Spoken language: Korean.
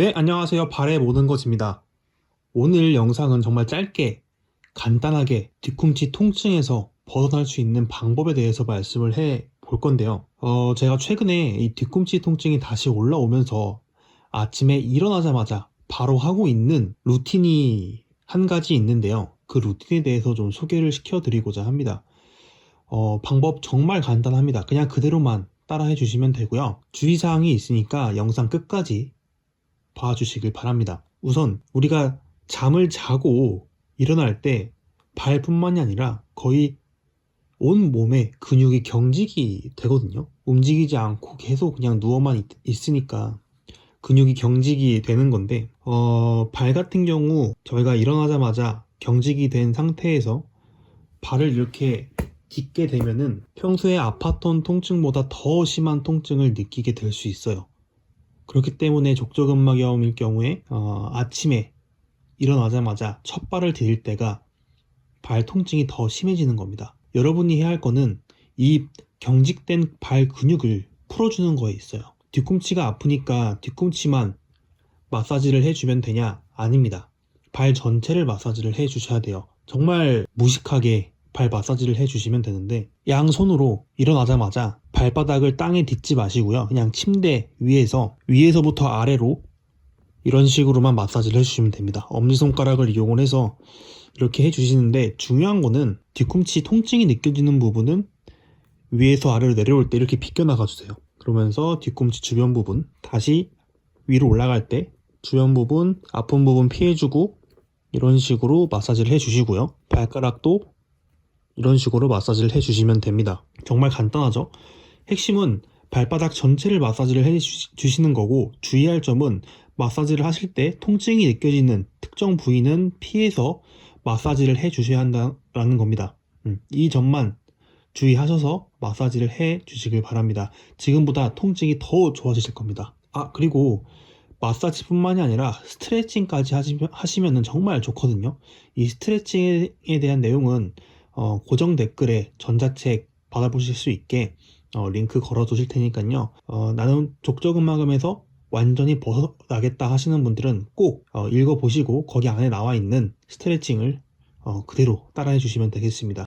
네, 안녕하세요. 발의 모든 것입니다. 오늘 영상은 정말 짧게, 간단하게 뒤꿈치 통증에서 벗어날 수 있는 방법에 대해서 말씀을 해 볼 건데요. 어, 제가 최근에 이 뒤꿈치 통증이 다시 올라오면서 아침에 일어나자마자 바로 하고 있는 루틴이 한 가지 있는데요. 그 루틴에 대해서 좀 소개를 시켜드리고자 합니다. 어, 방법 정말 간단합니다. 그냥 그대로만 따라해 주시면 되고요. 주의사항이 있으니까 영상 끝까지 봐주시길 바랍니다. 우선 우리가 잠을 자고 일어날 때 발뿐만이 아니라 거의 온 몸에 근육이 경직이 되거든요. 움직이지 않고 계속 그냥 누워만 있, 으니까 근육이 경직이 되는 건데 어, 발 같은 경우 저희가 일어나자마자 경직이 된 상태에서 발을 이렇게 딛게 되면은 평소에 아팠던 통증보다 더 심한 통증을 느끼게 될 수 있어요. 그렇기 때문에 족저근막염일 경우에 어, 아침에 일어나자마자 첫 발을 디딜 때가 발 통증이 더 심해지는 겁니다. 여러분이 해야 할 거는 이 경직된 발 근육을 풀어주는 거에 있어요. 뒤꿈치가 아프니까 뒤꿈치만 마사지를 해주면 되냐? 아닙니다. 발 전체를 마사지를 해주셔야 돼요. 정말 무식하게 발 마사지를 해주시면 되는데 양손으로 일어나자마자 발바닥을 땅에 딛지 마시고요. 그냥 침대 위에서 위에서부터 아래로 이런 식으로만 마사지를 해주시면 됩니다. 엄지손가락을 이용해서 이렇게 해주시는데 중요한 거는 뒤꿈치 통증이 느껴지는 부분은 위에서 아래로 내려올 때 이렇게 비껴나가 주세요. 그러면서 뒤꿈치 주변 부분 다시 위로 올라갈 때 주변 부분 아픈 부분 피해주고 이런 식으로 마사지를 해주시고요. 발가락도 이런 식으로 마사지를 해주시면 됩니다. 정말 간단하죠? 핵심은 발바닥 전체를 마사지를 해주시는 거고 주의할 점은 마사지를 하실 때 통증이 느껴지는 특정 부위는 피해서 마사지를 해주셔야 한다는 겁니다. 음, 이 점만 주의하셔서 마사지를 해 주시길 바랍니다. 지금보다 통증이 더 좋아지실 겁니다. 아, 그리고 마사지뿐만이 아니라 스트레칭까지 하시면 정말 좋거든요. 이 스트레칭에 대한 내용은 어, 고정 댓글에 전자책 받아보실 수 있게 어, 링크 걸어 두실 테니까요. 어, 나는 족저근막염에서 완전히 벗어나겠다 하시는 분들은 꼭 어, 읽어보시고 거기 안에 나와 있는 스트레칭을 어, 그대로 따라해 주시면 되겠습니다.